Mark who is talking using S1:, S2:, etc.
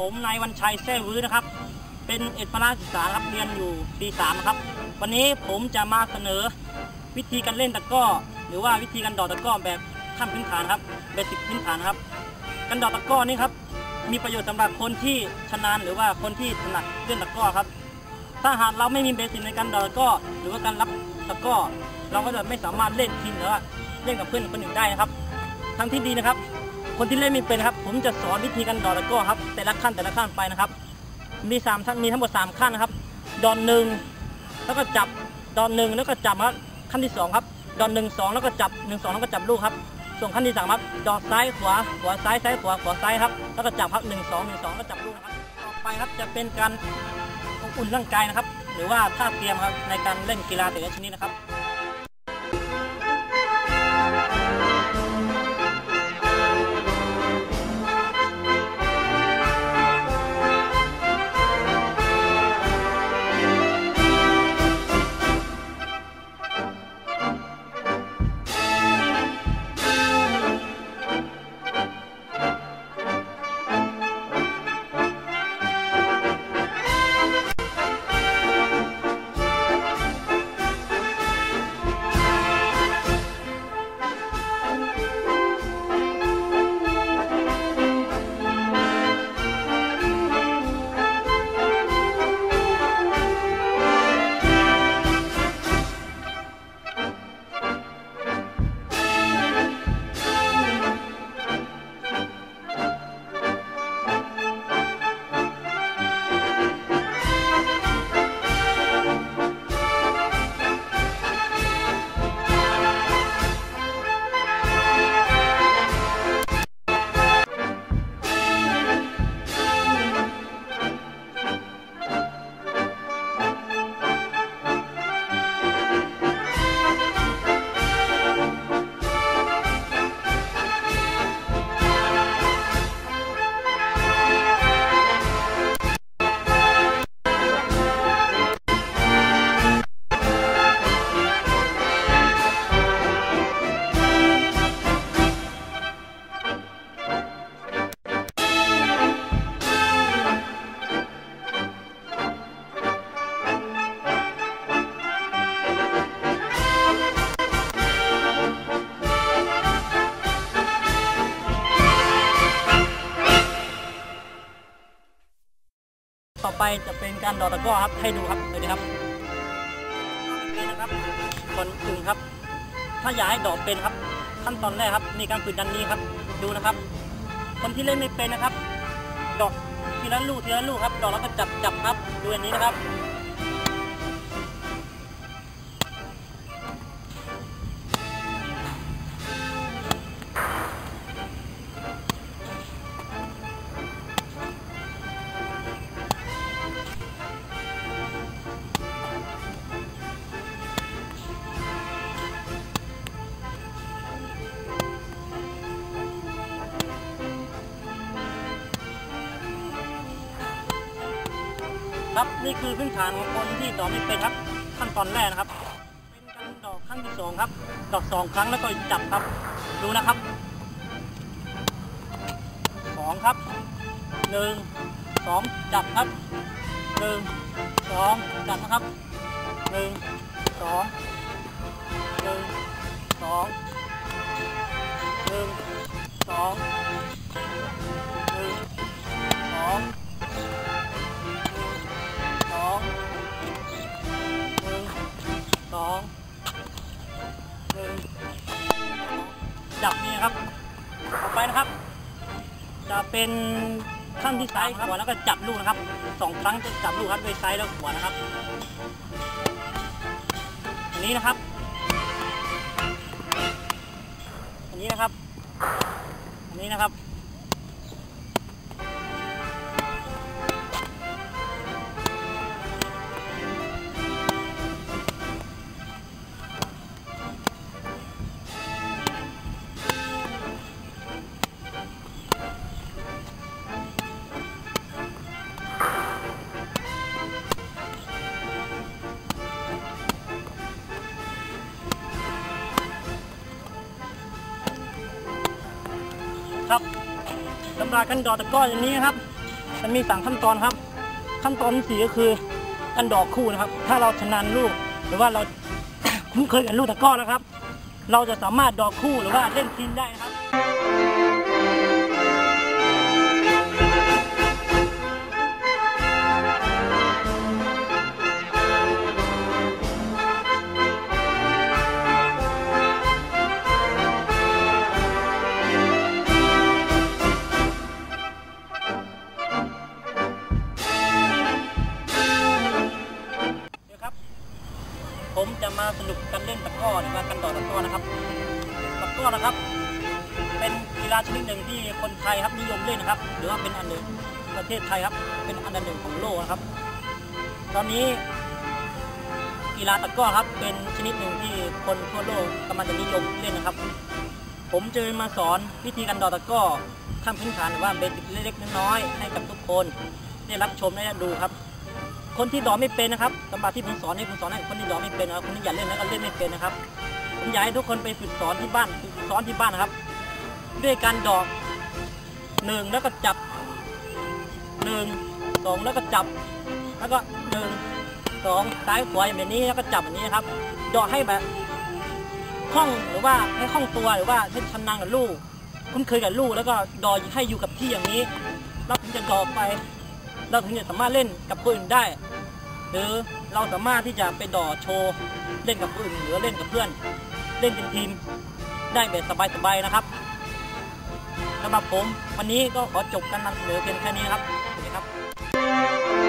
S1: ผมนายวันชัยแซ่วื้อนะครับ เป็นเอกพละศึกษาครับเรียนอยู่ปีสามครับ วันนี้ผมจะมาเสนอวิธีการเล่นตะก้อ หรือว่าวิธีการดอกตะก้อแบบขั้นพื้นฐานครับเบสิกพื้นฐานครับ การดอกตะก้อนี่ครับมีประโยชน์สำหรับคนที่ชำนาญหรือว่าคนที่ถนัดเล่นตะก้อครับ ถ้าหากเราไม่มีเบสิกในการดอกตะก้อหรือว่าการรับตะก้อ เราก็จะไม่สามารถเล่นทีมหรือว่าเล่นกับเพื่อนคนอื่นได้นะครับทางที่ดีนะครับ คนที่เล่นไม่เป็นครับ ผมจะสอนวิธีการดอกตะก้อครับ แต่ละขั้นแต่ละขั้นไปนะครับ มีสามท่านมีทั้งหมดสามขั้นนะครับ ดอนหนึ่งแล้วก็จับดอนหนึ่งแล้วก็จับครับขั้นที่สองครับ ดอนหนึ่งสองแล้วก็จับหนึ่งสองแล้วก็จับลูกครับ ส่วนขั้นที่สามครับ ดอกซ้ายขวาขวาซ้ายซ้ายขวาขวาซ้ายครับแล้วก็จับครับหนึ่งสองหนึ่งสองแล้วจับลูกนะครับต่อไปครับจะเป็นการอุ่นร่างกายนะครับ หรือว่าท่าเตรียมครับในการเล่นกีฬาแต่ละชนิดนะครับ ต่อไปจะเป็นการดอกตะก้อครับ ให้ดูครับดูดิครับนี่นะครับคนอึ่งครับ ถ้าอยากให้ดอกเป็นครับ ขั้นตอนแรกครับ มีการฝึกดันนี้ครับ ดูนะครับ คนที่เล่นไม่เป็นนะครับ ดอกทีละลูกทีละลูกครับ ดอกแล้วก็จับจับครับ ดูอย่างนี้นะครับ ครับนี่คือพื้นฐานของคนที่ดอกไม่เป็นครับขั้นตอนแรกนะครับ เป็นการดอกครั้งที่สองครับ ดอกสองครั้งแล้วก็จับครับ ดูนะครับสองครับหนึ่งสองจับครับหนึ่งสองจับนะครับหนึ่งสองหนึ่งสอง นะครับต่อไปนะครับ จะเป็นขั้นที่ซ้ายขวาแล้วก็จับลูกนะครับสองครั้งจะจับลูกครับด้วยซ้ายแล้วขวานะครับอันนี้นะครับอันนี้นะครับอันนี้นะครับ ครับสำหรับกรดอกตะก้ออย่างนี้นะครับ มันมีสามขั้นตอนครับ ขั้นตอนที่สี่ก็คือการดอกคู่นะครับ ถ้าเราชำนาญลูกหรือว่าเราคุ้นเคยกับลูกตะก้อนะครับ เราจะสามารถดอกคู่หรือว่าเล่นทีมได้นะครับ มาสรุปการเล่นตะก้อหรือว่าการดอตะก้อนะครับตะก้อนะครับ เป็นกีฬาชนิดหนึ่งที่คนไทยครับนิยมเล่นนะครับ หรือว่าเป็นอันหนึ่งประเทศไทยครับ เป็นอันดับหนึ่งของโลกนะครับ ตอนนี้กีฬาตะก้อครับ เป็นชนิดหนึ่งที่คนทั่วโลกกำลังจะนิยมเล่นนะครับ ผมจะมาสอนวิธีการดอตะก้อขั้นพื้นฐานหรือว่าเบสิกเล็กๆน้อยๆให้กับทุกคน ได้รับชมได้ดูครับ คนที่ดอไม่เป็นนะครับสำหรับที่ผมสอนให้ผมสอนให้คนที่ดอไม่เป็นนะครับคนที่อยากเล่นแล้วก็เล่นไม่เป็นนะครับผมอยากให้ทุกคนไปฝึกสอนที่บ้านฝึกสอนที่บ้านนะครับ ด้วยการดอกหนึ่งแล้วก็จับหนึ่งสองแล้วก็จับ แล้วก็หนึ่งสองซ้ายขวาอย่างแบบนี้แล้วก็จับแบบนี้นะครับดอกให้แบบคล่องหรือว่าให้คล่องตัวหรือว่าให้ชำนาญกับลูกคุ้นเคยกับลูกแล้วก็ดอให้อยู่กับที่อย่างนี้แล้วถึงจะดอกไป เราถึงจะสามารถเล่นกับคนอื่นได้ หรือเราสามารถที่จะไปดอโชว์เล่นกับคนอื่นหรือเล่นกับเพื่อน เล่นเป็นทีมได้แบบสบายๆนะครับสำหรับผมวันนี้ก็ขอจบกันนำเสนอเพียงแค่นี้ครับสวัสดีครับ